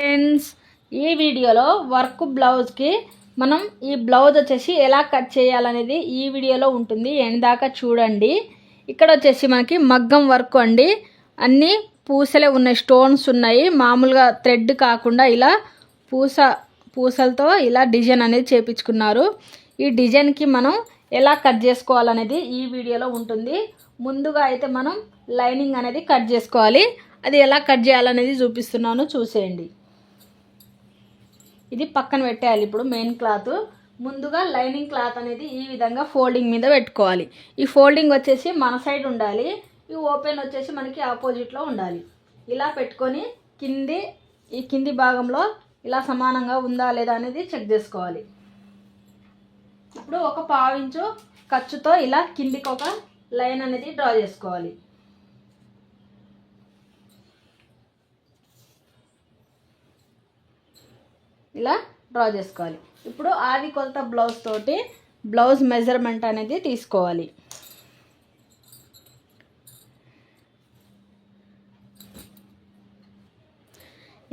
Friends ఈ వీడియోలో work బ్లౌజ్కి మనం ఈ బ్లౌజ్ వచ్చేసి ఎలా కట్ చేయాలనేది ఈ వీడియోలో ఉంటుంది. ఎండ్ దాకా చూడండి. ఇక్కడ వచ్చేసి మనకి మగ్గం వర్క్ అండి. అన్నీ పూసలే ఉన్నాయి స్టోన్స్ ఉన్నాయి. మామూలుగా థ్రెడ్ కాకుండా ఇలా పూస పూసలతో ఇలా డిజైన్ అనేది చేపించుకున్నారు. ఈ డిజైన్కి మనం ఎలా కట్ చేసుకోవాలనేది ఈ వీడియోలో ఉంటుంది. ముందుగా అయితే మనం లైనింగ్ అనేది కట్ చేసుకోవాలి. అది ఎలా కట్ చేయాలనేది చూపిస్తున్నాను చూసేయండి. ఇది పక్కన పెట్టేయాలి ఇప్పుడు మెయిన్ క్లాత్ ముందుగా లైనింగ్ క్లాత్ అనేది ఈ విధంగా ఫోల్డింగ్ మీద పెట్టుకోవాలి. ఈ ఫోల్డింగ్ వచ్చేసి మన సైడ్ ఉండాలి. ఈ ఓపెన్ వచ్చేసి మనకి ఆపోజిట్లో ఉండాలి. ఇలా పెట్టుకొని కింది ఈ కింది భాగంలో ఇలా సమానంగా ఉందా లేదా అనేది చెక్ చేసుకోవాలి. ఇప్పుడు ఒక పావించు ఖర్చుతో ఇలా కిందికి ఒక లైన్ అనేది డ్రా చేసుకోవాలి. ఇలా డ్రా చేసుకోవాలి. ఇప్పుడు ఆది కొలత బ్లౌజ్ తోటి బ్లౌజ్ మెజర్మెంట్ అనేది తీసుకోవాలి.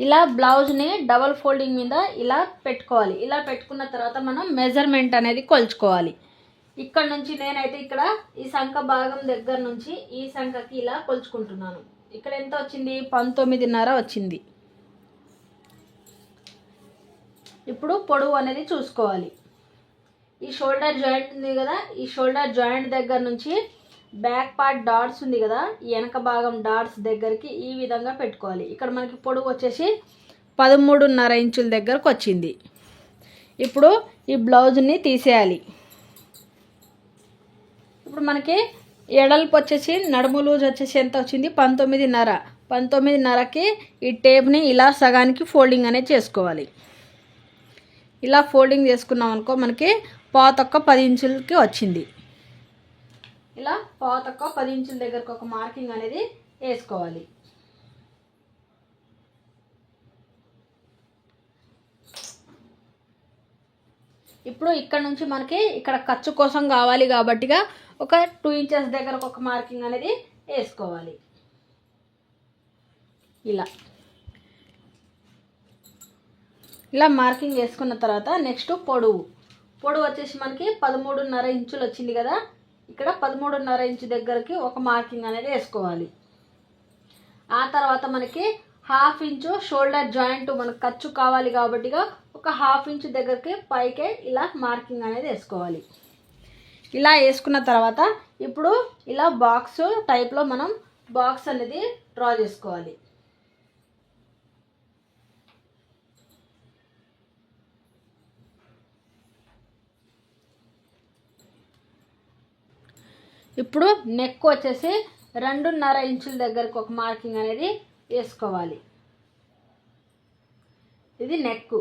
ఇలా బ్లౌజ్ని డబల్ ఫోల్డింగ్ మీద ఇలా పెట్టుకోవాలి. ఇలా పెట్టుకున్న తర్వాత మనం మెజర్మెంట్ అనేది కొలుచుకోవాలి. ఇక్కడ నుంచి నేనైతే ఇక్కడ ఈ సంఖ భాగం దగ్గర నుంచి ఈ సంఖకి ఇలా కొలుచుకుంటున్నాను. ఇక్కడ ఎంత వచ్చింది? పంతొమ్మిదిన్నర వచ్చింది. ఇప్పుడు పొడవు అనేది చూసుకోవాలి. ఈ షోల్డర్ జాయింట్ ఉంది కదా ఈ షోల్డర్ జాయింట్ దగ్గర నుంచి బ్యాక్ పార్ట్ డాట్స్ ఉంది కదా వెనక భాగం డాట్స్ దగ్గరికి ఈ విధంగా పెట్టుకోవాలి. ఇక్కడ మనకి పొడవు వచ్చేసి పదమూడున్నర ఇంచుల దగ్గరకు వచ్చింది. ఇప్పుడు ఈ బ్లౌజ్ని తీసేయాలి. ఇప్పుడు మనకి ఎడల్పు వచ్చేసి నడుము లూజ్ వచ్చేసి ఎంత వచ్చింది? పంతొమ్మిదిన్నర. పంతొమ్మిదిన్నరకి ఈ టేప్ని ఇలా సగానికి ఫోల్డింగ్ అనేది చేసుకోవాలి. ఇలా ఫోల్డింగ్ చేసుకున్నాం అనుకో మనకి పాతొక్క పది ఇంచులకి వచ్చింది. ఇలా పాతొక్క పది ఇంచుల దగ్గరకు ఒక మార్కింగ్ అనేది వేసుకోవాలి. ఇప్పుడు ఇక్కడ నుంచి మనకి ఇక్కడ ఖర్చు కోసం కావాలి కాబట్టిగా ఒక టూ ఇంచెస్ దగ్గర ఒక మార్కింగ్ అనేది వేసుకోవాలి. ఇలా. ఇలా మార్కింగ్ వేసుకున్న తర్వాత నెక్స్ట్ పొడవు. పొడవు వచ్చేసి మనకి పదమూడున్నర ఇంచులు వచ్చింది కదా? ఇక్కడ పదమూడున్నర ఇంచు దగ్గరికి ఒక మార్కింగ్ అనేది వేసుకోవాలి. ఆ తర్వాత మనకి హాఫ్ ఇంచు షోల్డర్ జాయింట్ మనకు ఖర్చు కావాలి కాబట్టిగా ఒక హాఫ్ ఇంచు దగ్గరికి పైకే ఇలా మార్కింగ్ అనేది వేసుకోవాలి. ఇలా వేసుకున్న తర్వాత ఇప్పుడు ఇలా బాక్స్ టైప్లో మనం బాక్స్ అనేది డ్రా చేసుకోవాలి. ఇప్పుడు నెక్ వచ్చేసి రెండున్నర ఇంచుల దగ్గరకు ఒక మార్కింగ్ అనేది వేసుకోవాలి. ఇది నెక్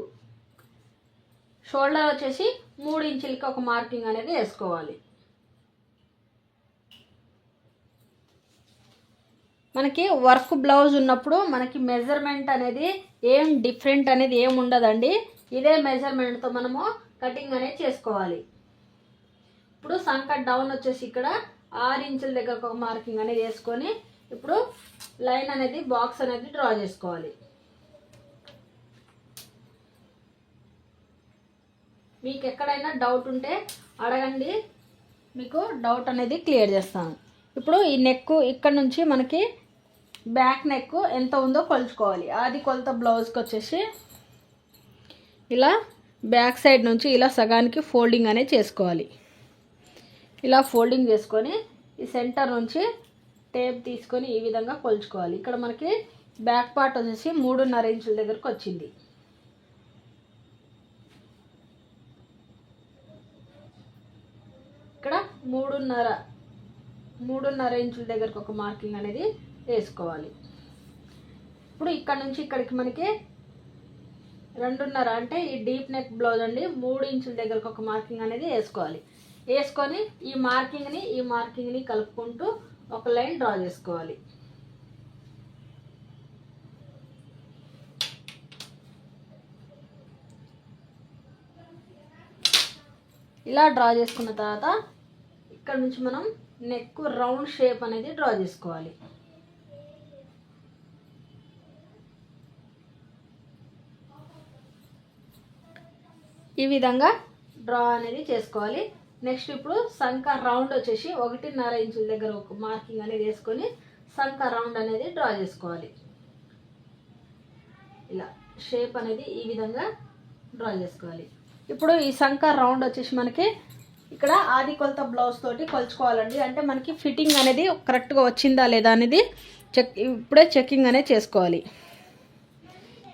షోల్డర్ వచ్చేసి మూడు ఇంచులకి ఒక మార్కింగ్ అనేది వేసుకోవాలి. మనకి వర్క్ బ్లౌజ్ ఉన్నప్పుడు మనకి మెజర్మెంట్ అనేది ఏం డిఫరెంట్ అనేది ఏం ఉండదండి. ఇదే మెజర్మెంట్తో మనము కటింగ్ అనేది చేసుకోవాలి. ఇప్పుడు సంకట్ డౌన్ వచ్చేసి ఇక్కడ ఆరు ఇంచుల దగ్గర ఒక మార్కింగ్ అనేది వేసుకొని ఇప్పుడు లైన్ అనేది బాక్స్ అనేది డ్రా చేసుకోవాలి. మీకు ఎక్కడైనా డౌట్ ఉంటే అడగండి. మీకు డౌట్ అనేది క్లియర్ చేస్తాను. ఇప్పుడు ఈ నెక్ ఇక్కడ నుంచి మనకి బ్యాక్ నెక్ ఎంత ఉందో కొలుచుకోవాలి. అది కొలత బ్లౌజ్కి వచ్చేసి ఇలా బ్యాక్ సైడ్ నుంచి ఇలా సగానికి ఫోల్డింగ్ అనేది చేసుకోవాలి. ఇలా ఫోల్డింగ్ చేసుకొని ఈ సెంటర్ నుంచి టేప్ తీసుకొని ఈ విధంగా కొలుచుకోవాలి. ఇక్కడ మనకి బ్యాక్ పార్ట్ వచ్చేసి మూడున్నర ఇంచుల దగ్గరకు వచ్చింది. ఇక్కడ మూడున్నర మూడున్నర ఇంచుల దగ్గరకు ఒక మార్కింగ్ అనేది వేసుకోవాలి. ఇప్పుడు ఇక్కడ నుంచి ఇక్కడికి మనకి రెండున్నర అంటే ఈ డీప్ నెక్ బ్లౌజ్ అండి మూడు ఇంచుల దగ్గరకు ఒక మార్కింగ్ అనేది వేసుకోవాలి. వేసుకొని ఈ మార్కింగ్ని ఈ మార్కింగ్ని కలుపుకుంటూ ఒక లైన్ డ్రా చేసుకోవాలి. ఇలా డ్రా చేసుకున్న తర్వాత ఇక్కడ నుంచి మనం నెక్ రౌండ్ షేప్ అనేది డ్రా చేసుకోవాలి. ఈ విధంగా డ్రా అనేది చేసుకోవాలి. నెక్స్ట్ ఇప్పుడు సంఖ రౌండ్ వచ్చేసి ఒకటిన్నర ఇంచుల దగ్గర ఒక మార్కింగ్ అనేది వేసుకొని సంక రౌండ్ అనేది డ్రా చేసుకోవాలి. ఇలా షేప్ అనేది ఈ విధంగా డ్రా చేసుకోవాలి. ఇప్పుడు ఈ సంక రౌండ్ వచ్చేసి మనకి ఇక్కడ ఆది కొలత బ్లౌజ్ తోటి కొలుచుకోవాలండి. అంటే మనకి ఫిట్టింగ్ అనేది కరెక్ట్గా వచ్చిందా లేదా అనేది చెక్ ఇప్పుడే చెక్కింగ్ అనేది చేసుకోవాలి.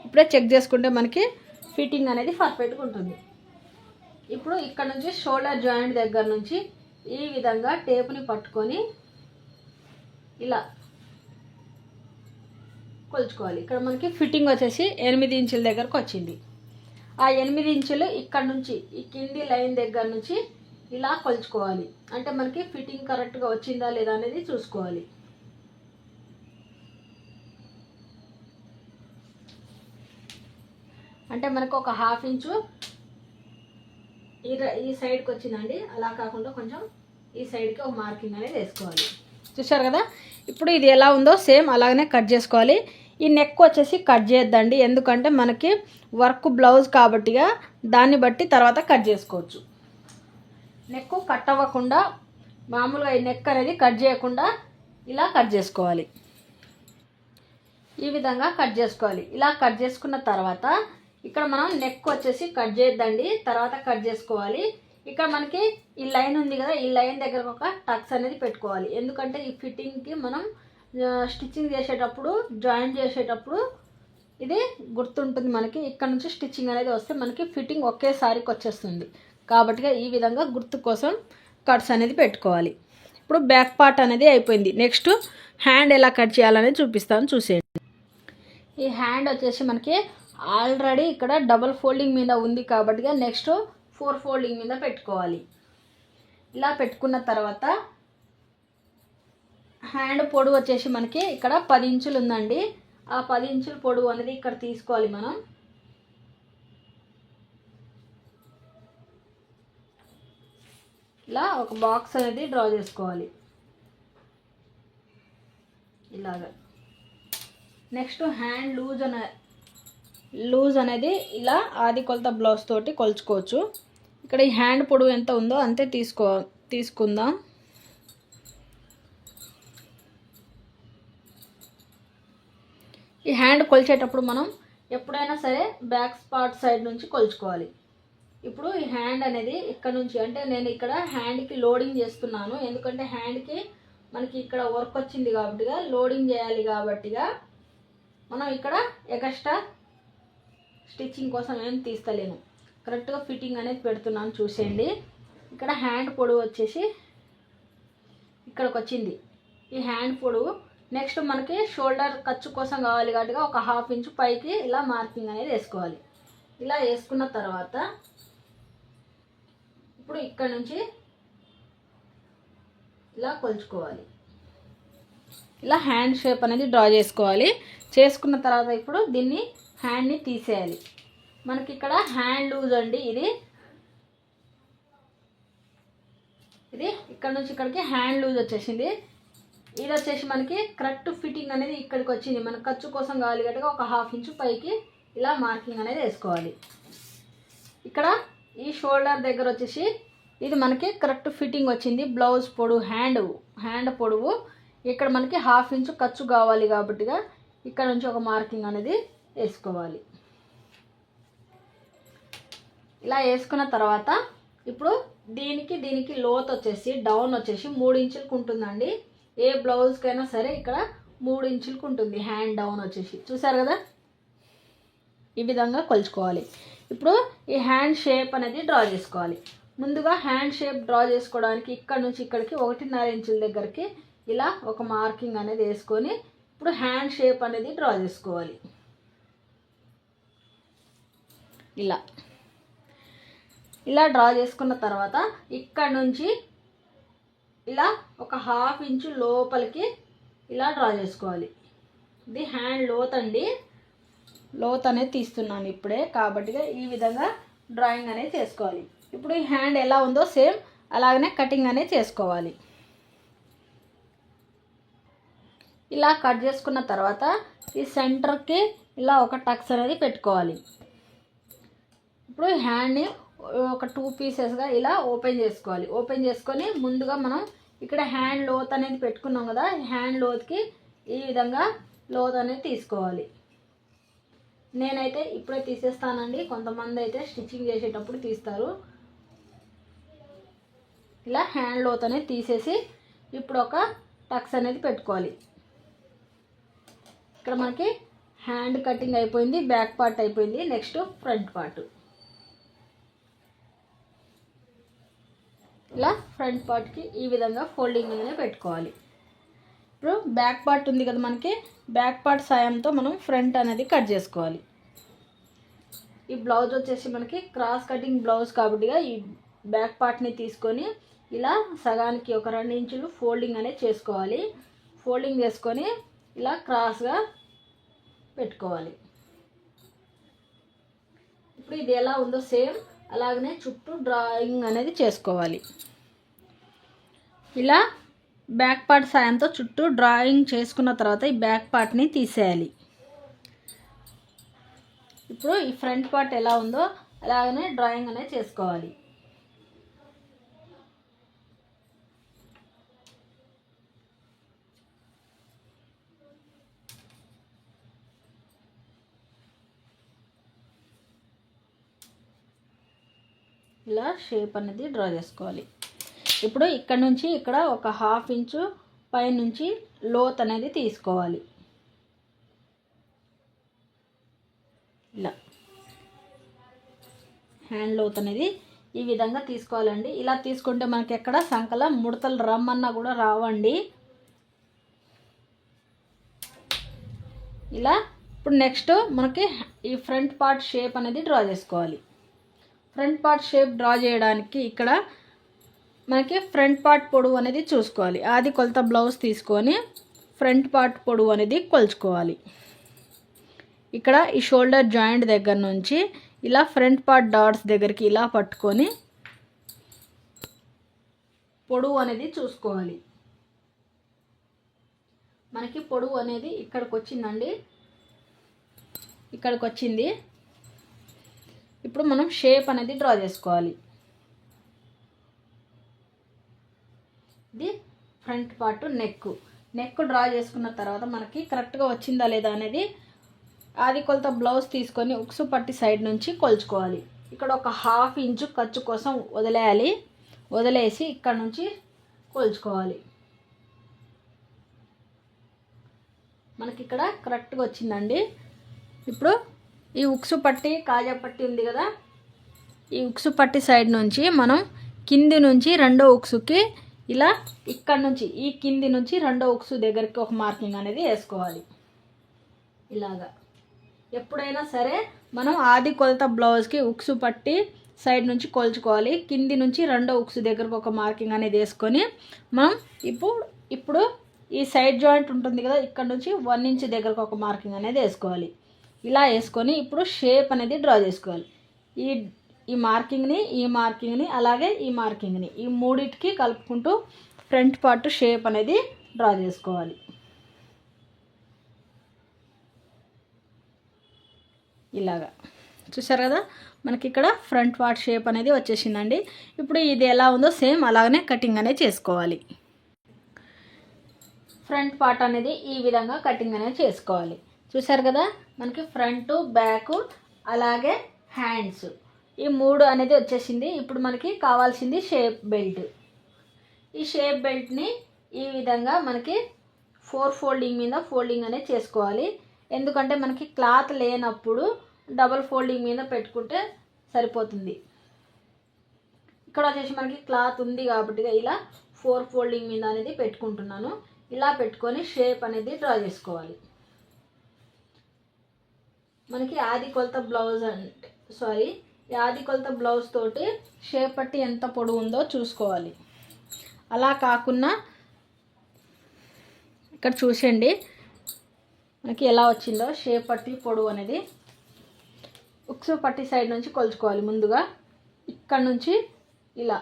ఇప్పుడే చెక్ చేసుకుంటే మనకి ఫిట్టింగ్ అనేది పర్ఫెక్ట్గా ఉంటుంది. ఇప్పుడు ఇక్కడ నుంచి షోల్డర్ జాయింట్ దగ్గర నుంచి ఈ విధంగా టేపుని పట్టుకొని ఇలా కొలుచుకోవాలి. ఇక్కడ మనకి ఫిట్టింగ్ వచ్చేసి ఎనిమిది ఇంచుల దగ్గరకు వచ్చింది. ఆ ఎనిమిది ఇంచులు ఇక్కడ నుంచి ఈ కింది లైన్ దగ్గర నుంచి ఇలా కొలుచుకోవాలి. అంటే మనకి ఫిట్టింగ్ కరెక్ట్గా వచ్చిందా లేదా అనేది చూసుకోవాలి. అంటే మనకు ఒక హాఫ్ ఇంచు ఈ ఈ సైడ్కి వచ్చిందండి. అలా కాకుండా కొంచెం ఈ సైడ్కి ఒక మార్కింగ్ అనేది వేసుకోవాలి. చూశారు కదా? ఇప్పుడు ఇది ఎలా ఉందో సేమ్ అలాగనే కట్ చేసుకోవాలి. ఈ నెక్ వచ్చేసి కట్ చేయొద్దండి. ఎందుకంటే మనకి వర్క్ బ్లౌజ్ కాబట్టిగా దాన్ని బట్టి తర్వాత కట్ చేసుకోవచ్చు. నెక్ కట్ అవ్వకుండా మామూలుగా ఈ నెక్ అనేది కట్ చేయకుండా ఇలా కట్ చేసుకోవాలి. ఈ విధంగా కట్ చేసుకోవాలి. ఇలా కట్ చేసుకున్న తర్వాత ఇక్కడ మనం నెక్ వచ్చేసి కట్ చేయొద్దండి తర్వాత కట్ చేసుకోవాలి. ఇక్కడ మనకి ఈ లైన్ ఉంది కదా ఈ లైన్ దగ్గర ఒక టక్స్ అనేది పెట్టుకోవాలి. ఎందుకంటే ఈ ఫిట్టింగ్కి మనం స్టిచ్చింగ్ చేసేటప్పుడు జాయిన్ చేసేటప్పుడు ఇది గుర్తుంటుంది మనకి. ఇక్కడ నుంచి స్టిచ్చింగ్ అనేది వస్తే మనకి ఫిట్టింగ్ ఒకేసారికి వచ్చేస్తుంది. కాబట్టి ఈ విధంగా గుర్తు కోసం కట్స్ అనేది పెట్టుకోవాలి. ఇప్పుడు బ్యాక్ పార్ట్ అనేది అయిపోయింది. నెక్స్ట్ హ్యాండ్ ఎలా కట్ చేయాలనేది చూపిస్తాను. చూసేయండి. ఈ హ్యాండ్ వచ్చేసి మనకి ఆల్రెడీ ఇక్కడ డబల్ ఫోల్డింగ్ మీద ఉంది కాబట్టి నెక్స్ట్ ఫోర్ ఫోల్డింగ్ మీద పెట్టుకోవాలి. ఇలా పెట్టుకున్న తర్వాత హ్యాండ్ పొడవు వచ్చేసి మనకి ఇక్కడ పది ఇంచులు ఉందండి. ఆ పది ఇంచుల పొడవు అనేది ఇక్కడ తీసుకోవాలి మనం. ఇలా ఒక బాక్స్ అనేది డ్రా చేసుకోవాలి. ఇలాగా. నెక్స్ట్ హ్యాండ్ లూజ్ అనే లూజ్ అనేది ఇలా ఆది కొలత బ్లౌజ్ తోటి కొలుచుకోవచ్చు. ఇక్కడ ఈ హ్యాండ్ పొడవు ఎంత ఉందో అంతే తీసుకో తీసుకుందాం. ఈ హ్యాండ్ కొలిచేటప్పుడు మనం ఎప్పుడైనా సరే బ్యాక్ స్పాట్ సైడ్ నుంచి కొలుచుకోవాలి. ఇప్పుడు ఈ హ్యాండ్ అనేది ఇక్కడ నుంచి అంటే నేను ఇక్కడ హ్యాండ్కి లోడింగ్ చేస్తున్నాను. ఎందుకంటే హ్యాండ్కి మనకి ఇక్కడ వర్క్ వచ్చింది కాబట్టిగా లోడింగ్ చేయాలి కాబట్టిగా మనం ఇక్కడ ఎగస్ట్రా స్టిచ్చింగ్ కోసం ఏం తీస్తలేను. కరెక్ట్గా ఫిట్టింగ్ అనేది పెడుతున్నాను చూసేయండి. ఇక్కడ హ్యాండ్ పొడవు వచ్చేసి ఇక్కడికి వచ్చింది ఈ హ్యాండ్ పొడవు నెక్స్ట్ మనకి షోల్డర్ ఖర్చు కోసం కావాలి కాబట్టి ఒక హాఫ్ ఇంచ్ పైకి ఇలా మార్కింగ్ అనేది వేసుకోవాలి. ఇలా వేసుకున్న తర్వాత ఇప్పుడు ఇక్కడ నుంచి ఇలా కొలుచుకోవాలి. ఇలా హ్యాండ్ షేప్ అనేది డ్రా చేసుకోవాలి. చేసుకున్న తర్వాత ఇప్పుడు దీన్ని హ్యాండ్ని తీసేయాలి. మనకి ఇక్కడ హ్యాండ్ లూజ్ అండి. ఇది ఇది ఇక్కడ నుంచి ఇక్కడికి హ్యాండ్ లూజ్ వచ్చేసింది. ఇది వచ్చేసి మనకి కరెక్ట్ ఫిట్టింగ్ అనేది ఇక్కడికి వచ్చింది. మన ఖర్చు కోసం కావాలి గట్టిగా ఒక హాఫ్ ఇంచు పైకి ఇలా మార్కింగ్ అనేది వేసుకోవాలి. ఇక్కడ ఈ షోల్డర్ దగ్గర వచ్చేసి ఇది మనకి కరెక్ట్ ఫిట్టింగ్ వచ్చింది. బ్లౌజ్ పొడవు హ్యాండ్ హ్యాండ్ పొడవు. ఇక్కడ మనకి హాఫ్ ఇంచు ఖర్చు కావాలి కాబట్టిగా ఇక్కడ నుంచి ఒక మార్కింగ్ అనేది వేసుకోవాలి. ఇలా వేసుకున్న తర్వాత ఇప్పుడు దీనికి దీనికి లోత్ వచ్చేసి డౌన్ వచ్చేసి మూడు ఇంచులకు ఉంటుందండి. ఏ బ్లౌజ్కైనా సరే ఇక్కడ మూడు ఇంచులకు ఉంటుంది. హ్యాండ్ డౌన్ వచ్చేసి. చూసారు కదా? ఈ విధంగా కొలుచుకోవాలి. ఇప్పుడు ఈ హ్యాండ్ షేప్ అనేది డ్రా చేసుకోవాలి. ముందుగా హ్యాండ్ షేప్ డ్రా చేసుకోవడానికి ఇక్కడ నుంచి ఇక్కడికి ఒకటిన్నర ఇంచుల దగ్గరికి ఇలా ఒక మార్కింగ్ అనేది వేసుకొని ఇప్పుడు హ్యాండ్ షేప్ అనేది డ్రా చేసుకోవాలి. ఇలా. ఇలా డ్రా చేసుకున్న తర్వాత ఇక్కడ నుంచి ఇలా ఒక హాఫ్ ఇంచు లోపలికి ఇలా డ్రా చేసుకోవాలి. ఇది హ్యాండ్ లోత్ అండి. లోత్ అనేది తీస్తున్నాను ఇప్పుడే. కాబట్టి ఈ విధంగా డ్రాయింగ్ అనేది చేసుకోవాలి. ఇప్పుడు ఈ హ్యాండ్ ఎలా ఉందో సేమ్ అలాగనే కటింగ్ అనేది చేసుకోవాలి. ఇలా కట్ చేసుకున్న తర్వాత ఈ సెంటర్కి ఇలా ఒక టక్స్ అనేది పెట్టుకోవాలి. ఇప్పుడు హ్యాండ్ని ఒక టూ పీసెస్గా ఇలా ఓపెన్ చేసుకోవాలి. ఓపెన్ చేసుకొని ముందుగా మనం ఇక్కడ హ్యాండ్ లోత్ అనేది పెట్టుకున్నాం కదా హ్యాండ్ లోత్కి ఈ విధంగా లోత్ అనేది తీసుకోవాలి. నేనైతే ఇప్పుడే తీసేస్తానండి. కొంతమంది అయితే స్టిచ్చింగ్ చేసేటప్పుడు తీస్తారు. ఇలా హ్యాండ్ లోత్ అనేది తీసేసి ఇప్పుడు ఒక టక్స్ అనేది పెట్టుకోవాలి. ఇక్కడ మనకి హ్యాండ్ కటింగ్ అయిపోయింది బ్యాక్ పార్ట్ అయిపోయింది నెక్స్ట్ ఫ్రంట్ పార్ట్. ఇలా ఫ్రంట్ పార్ట్కి ఈ విధంగా ఫోల్డింగ్ అనేది పెట్టుకోవాలి. ఇప్పుడు బ్యాక్ పార్ట్ ఉంది కదా మనకి బ్యాక్ పార్ట్ సాయంతో మనం ఫ్రంట్ అనేది కట్ చేసుకోవాలి. ఈ బ్లౌజ్ వచ్చేసి మనకి క్రాస్ కటింగ్ బ్లౌజ్ కాబట్టి ఈ బ్యాక్ పార్ట్ని తీసుకొని ఇలా సగానికి ఒక రెండు ఇంచులు ఫోల్డింగ్ అనేది చేసుకోవాలి. ఫోల్డింగ్ చేసుకొని ఇలా క్రాస్గా పెట్టుకోవాలి. ఇప్పుడు ఇది ఎలా ఉందో సేమ్ అలాగనే చుట్టూ డ్రాయింగ్ అనేది చేసుకోవాలి. ఇలా బ్యాక్ పార్ట్ సాయంతో చుట్టూ డ్రాయింగ్ చేసుకున్న తర్వాత ఈ బ్యాక్ పార్ట్ని తీసేయాలి. ఇప్పుడు ఈ ఫ్రంట్ పార్ట్ ఎలా ఉందో అలాగనే డ్రాయింగ్ అనేది చేసుకోవాలి. ఇలా షేప్ అనేది డ్రా చేసుకోవాలి. ఇప్పుడు ఇక్కడ నుంచి ఇక్కడ ఒక హాఫ్ ఇంచు పైనుంచి లోత్ అనేది తీసుకోవాలి. ఇలా. హ్యాండ్ లోత్ అనేది ఈ విధంగా తీసుకోవాలండి. ఇలా తీసుకుంటే మనకి ఎక్కడ సంకల ముడతలు రమ్మన్నా కూడా రావండి. ఇలా. ఇప్పుడు నెక్స్ట్ మనకి ఈ ఫ్రంట్ పార్ట్ షేప్ అనేది డ్రా చేసుకోవాలి. ఫ్రంట్ పార్ట్ షేప్ డ్రా చేయడానికి ఇక్కడ మనకి ఫ్రంట్ పార్ట్ పొడవు అనేది చూసుకోవాలి. ఆది కొలత బ్లౌజ్ తీసుకొని ఫ్రంట్ పార్ట్ పొడవు అనేది కొలుచుకోవాలి. ఇక్కడ ఈ షోల్డర్ జాయింట్ దగ్గర నుంచి ఇలా ఫ్రంట్ పార్ట్ డాట్స్ దగ్గరికి ఇలా పట్టుకొని పొడవు అనేది చూసుకోవాలి. మనకి పొడవు అనేది ఇక్కడికి వచ్చిందండి. ఇక్కడికి వచ్చింది. ఇప్పుడు మనం షేప్ అనేది డ్రా చేసుకోవాలి. ఇది front part neck neck draw చేసుకున్న తర్వాత మనకి కరెక్ట్గా వచ్చిందా లేదా అనేది ఆది కొలత బ్లౌజ్ తీసుకొని ఉక్సు పట్టి సైడ్ నుంచి కొలుచుకోవాలి. ఇక్కడ ఒక హాఫ్ ఇంచు ఖర్చు కోసం వదిలేయాలి. వదిలేసి ఇక్కడ నుంచి కొలుచుకోవాలి. మనకి ఇక్కడ కరెక్ట్గా వచ్చిందండి. ఇప్పుడు ఈ ఉక్సు పట్టి కాజా పట్టి ఉంది కదా? ఈ ఉక్సు పట్టి సైడ్ నుంచి మనం కింది నుంచి రెండో ఉక్సుకి ఇలా ఇక్కడ నుంచి ఈ కింది నుంచి రెండో ఉక్సు దగ్గరికి ఒక మార్కింగ్ అనేది వేసుకోవాలి. ఇలాగా. ఎప్పుడైనా సరే మనం ఆది కొలత బ్లౌజ్కి ఉక్సు పట్టి సైడ్ నుంచి కొలుచుకోవాలి. కింది నుంచి రెండో ఉక్సు దగ్గరకు ఒక మార్కింగ్ అనేది వేసుకొని మనం ఇప్పుడు ఇప్పుడు ఈ సైడ్ జాయింట్ ఉంటుంది కదా ఇక్కడ నుంచి వన్ ఇంచ్ దగ్గరకు ఒక మార్కింగ్ అనేది వేసుకోవాలి. ఇలా వేసుకొని ఇప్పుడు షేప్ అనేది డ్రా చేసుకోవాలి. ఈ ఈ మార్కింగ్ని ఈ మార్కింగ్ని అలాగే ఈ మార్కింగ్ని ఈ మూడింటికి కలుపుకుంటూ ఫ్రంట్ పార్ట్ షేప్ అనేది డ్రా చేసుకోవాలి. ఇలాగా. చూసారు కదా? మనకి ఇక్కడ ఫ్రంట్ పార్ట్ షేప్ అనేది వచ్చేసిందండి. ఇప్పుడు ఇది ఎలా ఉందో సేమ్ అలాగనే కటింగ్ అనేది చేసుకోవాలి. ఫ్రంట్ పార్ట్ అనేది ఈ విధంగా కటింగ్ అనేది చేసుకోవాలి. చూసారు కదా? మనకి ఫ్రంట్ బ్యాక్ అలాగే హ్యాండ్స్. ఈ మూడు అనేది వచ్చేసింది. ఇప్పుడు మనకి కావాల్సింది షేప్ బెల్ట్. ఈ షేప్ బెల్ట్ని ఈ విధంగా మనకి ఫోర్ ఫోల్డింగ్ మీద ఫోల్డింగ్ అనేది చేసుకోవాలి. ఎందుకంటే మనకి క్లాత్ లేనప్పుడు డబల్ ఫోల్డింగ్ మీద పెట్టుకుంటే సరిపోతుంది. ఇక్కడ వచ్చేసి మనకి క్లాత్ ఉంది కాబట్టి ఇలా ఫోర్ ఫోల్డింగ్ మీద అనేది పెట్టుకుంటున్నాను. ఇలా పెట్టుకొని షేప్ అనేది డ్రా చేసుకోవాలి. మనకి ఆది కొలత బ్లౌజ్ అంటే సారీ ఆది కొలత బ్లౌజ్ తోటి షేప్ పట్టి ఎంత పొడవు ఉందో చూసుకోవాలి. అలా కాకుండా ఇక్కడ చూసండి మనకి ఎలా వచ్చిందో షేప్ పట్టి పొడవు అనేది. ఉక్సు పట్టి సైడ్ నుంచి కొలుచుకోవాలి ముందుగా. ఇక్కడ నుంచి ఇలా.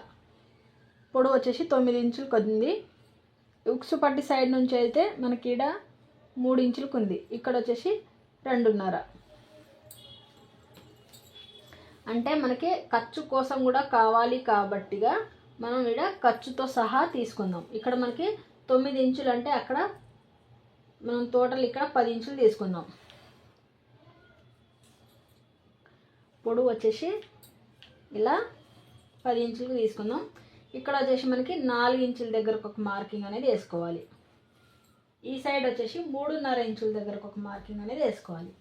పొడవు వచ్చేసి తొమ్మిది ఇంచులు కొద్ది ఉక్సు పట్టి సైడ్ నుంచి అయితే మనకి ఈడ మూడు ఇంచులకు ఉంది. ఇక్కడ వచ్చేసి రెండున్నర. అంటే మనకి ఖర్చు కోసం కూడా కావాలి కాబట్టిగా మనం ఇక్కడ ఖర్చుతో సహా తీసుకుందాం. ఇక్కడ మనకి తొమ్మిది ఇంచులు అంటే అక్కడ మనం టోటల్ ఇక్కడ పది ఇంచులు తీసుకుందాం. పొడవు వచ్చేసి ఇలా పది ఇంచులు తీసుకుందాం. ఇక్కడ వచ్చేసి మనకి నాలుగు ఇంచుల దగ్గరకు ఒక మార్కింగ్ అనేది వేసుకోవాలి. ఈ సైడ్ వచ్చేసి మూడున్నర ఇంచుల దగ్గరకు ఒక మార్కింగ్ అనేది వేసుకోవాలి.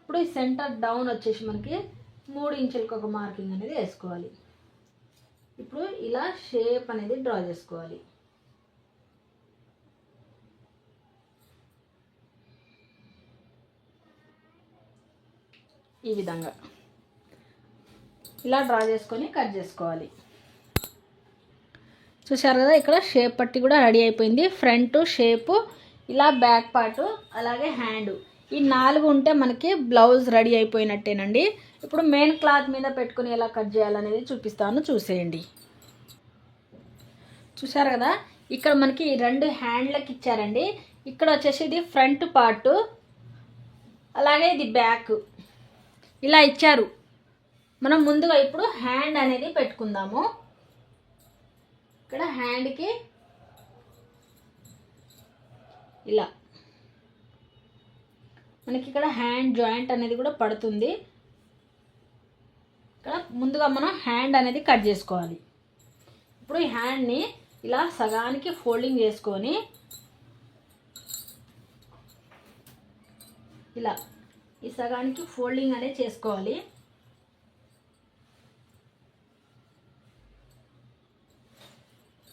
ఇప్పుడు ఈ సెంటర్ డౌన్ వచ్చేసి మనకి మూడు ఇంచులకు ఒక మార్కింగ్ అనేది వేసుకోవాలి. ఇప్పుడు ఇలా షేప్ అనేది డ్రా చేసుకోవాలి. ఈ విధంగా. ఇలా డ్రా చేసుకొని కట్ చేసుకోవాలి. చూసారు కదా ఇక్కడ షేప్ పట్టి కూడా రెడీ అయిపోయింది. ఫ్రంట్ షేపు ఇలా బ్యాక్ పార్టు అలాగే హ్యాండ్. ఈ నాలుగు ఉంటే మనకి బ్లౌజ్ రెడీ అయిపోయినట్టేనండి. ఇప్పుడు మెయిన్ క్లాత్ మీద పెట్టుకుని ఎలా కట్ చేయాలనేది చూపిస్తాను చూసేయండి. చూసారు కదా? ఇక్కడ మనకి ఈ రెండు హ్యాండ్లకి ఇచ్చారండి. ఇక్కడ వచ్చేసి ఇది ఫ్రంట్ పార్ట్ అలాగే ఇది బ్యాక్ ఇలా ఇచ్చారు. మనం ముందుగా ఇప్పుడు హ్యాండ్ అనేది పెట్టుకుందాము. ఇక్కడ హ్యాండ్కి ఇలా. మనకి ఇక్కడ హ్యాండ్ జాయింట్ అనేది కూడా పడుతుంది. ఇక్కడ ముందుగా మనం హ్యాండ్ అనేది కట్ చేసుకోవాలి. ఇప్పుడు ఈ హ్యాండ్ని ఇలా సగానికి ఫోల్డింగ్ చేసుకొని ఇలా ఈ సగానికి ఫోల్డింగ్ అనేది చేసుకోవాలి.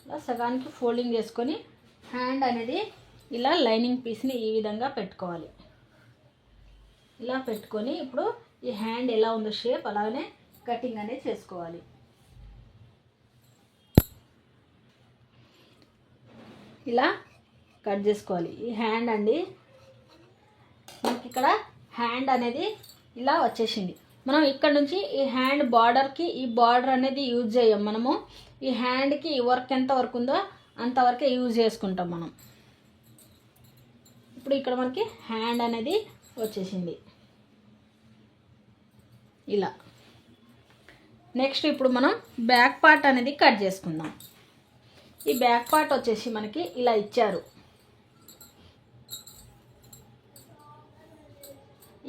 ఇలా సగానికి ఫోల్డింగ్ చేసుకొని హ్యాండ్ అనేది ఇలా లైనింగ్ పీస్ని ఈ విధంగా పెట్టుకోవాలి. ఇలా పెట్టుకొని ఇప్పుడు ఈ హ్యాండ్ ఎలా ఉందో షేప్ అలానే కటింగ్ అనేది చేసుకోవాలి. ఇలా కట్ చేసుకోవాలి. ఈ హ్యాండ్ అండి మనకి ఇక్కడ హ్యాండ్ అనేది ఇలా వచ్చేసింది. మనం ఇక్కడ నుంచి ఈ హ్యాండ్ బార్డర్కి ఈ బార్డర్ అనేది యూజ్ చేయం మనము. ఈ హ్యాండ్కి ఈ వర్క్ ఎంత వరకు ఉందో అంతవరకే యూజ్ చేసుకుంటాం మనం. ఇప్పుడు ఇక్కడ మనకి హ్యాండ్ అనేది వచ్చేసింది. ఇలా. నెక్స్ట్ ఇప్పుడు మనం బ్యాక్ పార్ట్ అనేది కట్ చేసుకుందాం. ఈ బ్యాక్ పార్ట్ వచ్చేసి మనకి ఇలా ఇచ్చారు.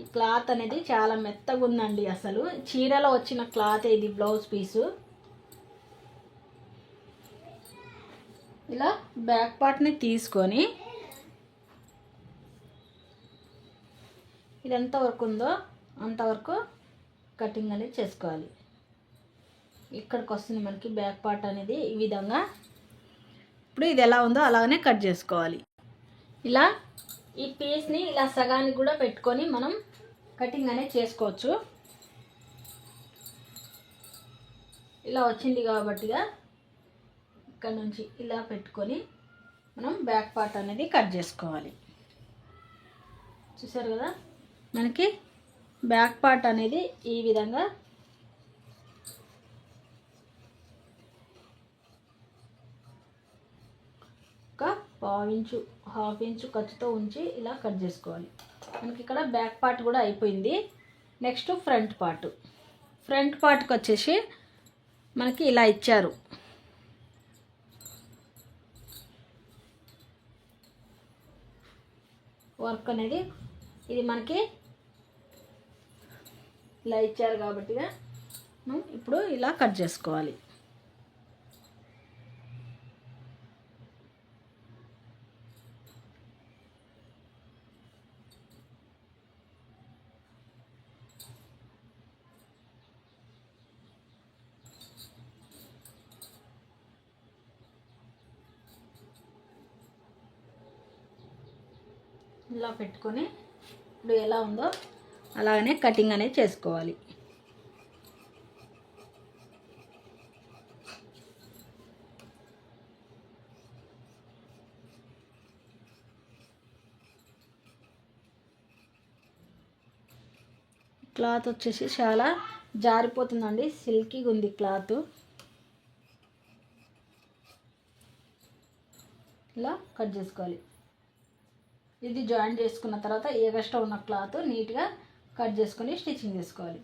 ఈ క్లాత్ అనేది చాలా మెత్తగా ఉందండి అసలు. చీరలో వచ్చిన క్లాత్ ఇది బ్లౌజ్ పీసు. ఇలా బ్యాక్ పార్ట్ని తీసుకొని ఇది ఎంత వరకు ఉందో అంతవరకు కటింగ్ అనేది చేసుకోవాలి. ఇక్కడికి వస్తుంది మనకి బ్యాక్ పార్ట్ అనేది ఈ విధంగా. ఇప్పుడు ఇది ఎలా ఉందో అలాగనే కట్ చేసుకోవాలి. ఇలా ఈ పీస్ని ఇలా సగానికి కూడా పెట్టుకొని మనం కటింగ్ అనేది చేసుకోవచ్చు. ఇలా వచ్చింది కాబట్టిగా ఇక్కడ నుంచి ఇలా పెట్టుకొని మనం బ్యాక్ పార్ట్ అనేది కట్ చేసుకోవాలి. చూసారు కదా? మనకి బ్యాక్ పార్ట్ అనేది ఈ విధంగా పావించు పావు ఇంచు హాఫ్ ఇంచు ఖర్చుతో ఉంచి ఇలా కట్ చేసుకోవాలి. మనకి ఇక్కడ బ్యాక్ పార్ట్ కూడా అయిపోయింది. Next front part. ఫ్రంట్ పార్ట్కి వచ్చేసి మనకి ఇలా ఇచ్చారు. వర్క్ అనేది ఇది మనకి ఇలా ఇచ్చారు కాబట్టి మనం ఇప్పుడు ఇలా కట్ చేసుకోవాలి. ఇలా పెట్టుకొని ఇప్పుడు ఎలా ఉందో అలాగనే కటింగ్ అనేది చేసుకోవాలి. క్లాత్ వచ్చేసి చాలా జారిపోతుందండి సిల్కీగా ఉంది క్లాత్. ఇలా కట్ చేసుకోవాలి. ఇది జాయిన్ చేసుకున్న తర్వాత ఎగస్ట్రా ఉన్న క్లాత్ నీట్గా కట్ చేసుకొని స్టిచ్చింగ్ చేసుకోవాలి.